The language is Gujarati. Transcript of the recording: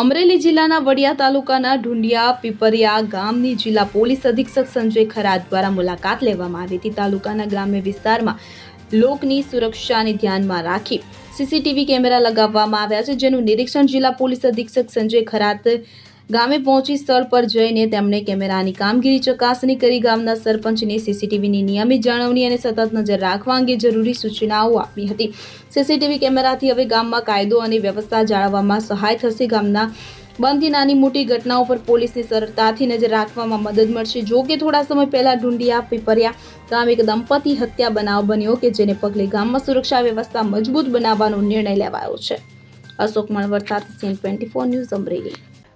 અમરેલી જિલ્લાના વડિયા તાલુકાના ઢુંડિયા, પીપરિયા ગામની જિલ્લા પોલીસ અધિક્ષક સંજય ખરાત દ્વારા મુલાકાત લેવામાં આવી હતી. તાલુકાના ગ્રામ્ય વિસ્તારમાં લોકની સુરક્ષાને ધ્યાનમાં રાખી સીસીટીવી કેમેરા લગાવવામાં આવ્યા છે, જેનું નિરીક્ષણ જિલ્લા પોલીસ અધિક્ષક સંજય ખરાત ગામે પહોંચી સ્થળ પર જઈને તેમણે કેમેરાની કામગીરી ચકાસણી કરી. ગામના સરપંચને સીસીટીવીની નિયમિત જાળવણી અને સતત નજર રાખવા અંગે જરૂરી સૂચનાઓ આપી હતી. સીસીટીવી કેમેરાથી હવે ગામમાં કાયદો અને વ્યવસ્થા જાળવવામાં સહાય થશે. ગામના બનતી નાની મોટી ઘટનાઓ પર પોલીસની સરળતાથી નજર રાખવામાં મદદ મળશે. જો કે થોડા સમય પહેલા ઢુંડિયા પીપરિયા ગામ એક દંપતી હત્યા બનાવ બન્યો કે જેને પગલે ગામમાં સુરક્ષા વ્યવસ્થા મજબૂત બનાવવાનો નિર્ણય લેવાયો છે. અશોક મણવર સાથે CN twenty four news Amreli.